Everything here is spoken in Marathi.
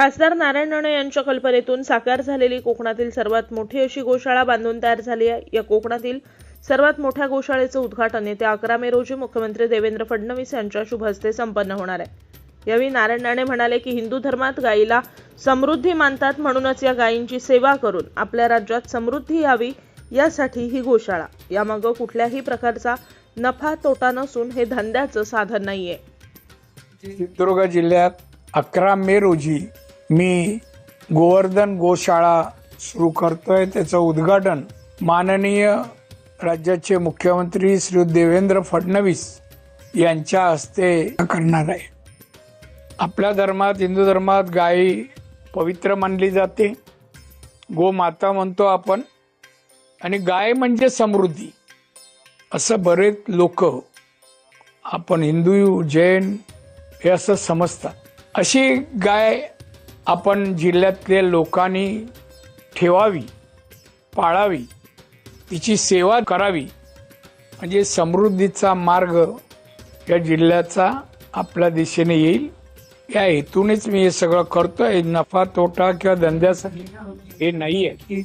खासदार नारायण राणे यांच्या कल्पनेतून साकार झालेली कोकणातील सर्वात मोठी अशी गोशाळा बांधून तयार झाली आहे. या कोकणातील सर्वात मोठ्या गोशाळेचं उद्घाटन येत्या अकरा मे रोजी मुख्यमंत्री देवेंद्र फडणवीस यांच्या शुभ हस्ते संपन्न होणार आहे. यावेळी नारायण राणे म्हणाले की हिंदू धर्मात गायीला समृद्धी मानतात म्हणूनच या गायींची सेवा करून आपल्या राज्यात समृद्धी यावी यासाठी ही गोशाळा. यामागं कुठल्याही प्रकारचा नफा तोटा नसून हे धंद्याचं साधन नाहीये. सिंधुदुर्ग जिल्ह्यात अकरा मे रोजी मी गोवर्धन गोशाळा सुरू करतोय. त्याचं उद्घाटन माननीय राज्याचे मुख्यमंत्री श्री देवेंद्र फडणवीस यांच्या हस्ते करणार आहे. आपल्या धर्मात हिंदू धर्मात गायी पवित्र मानली जाते. गोमाता म्हणतो आपण. आणि गाय म्हणजे समृद्धी. असं बरेच लोक आपण हिंदू जैन हे असं समजतात. अशी गाय आपण जिल्ह्यातल्या लोकांनी ठेवावी पाळावी तिची सेवा करावी म्हणजे समृद्धीचा मार्ग या जिल्ह्याचा आपल्या दिशेने येईल. या हेतूनेच मी हे सगळं करतो आहे नफा तोटा किंवा धंद्यासाठी हे नाही आहे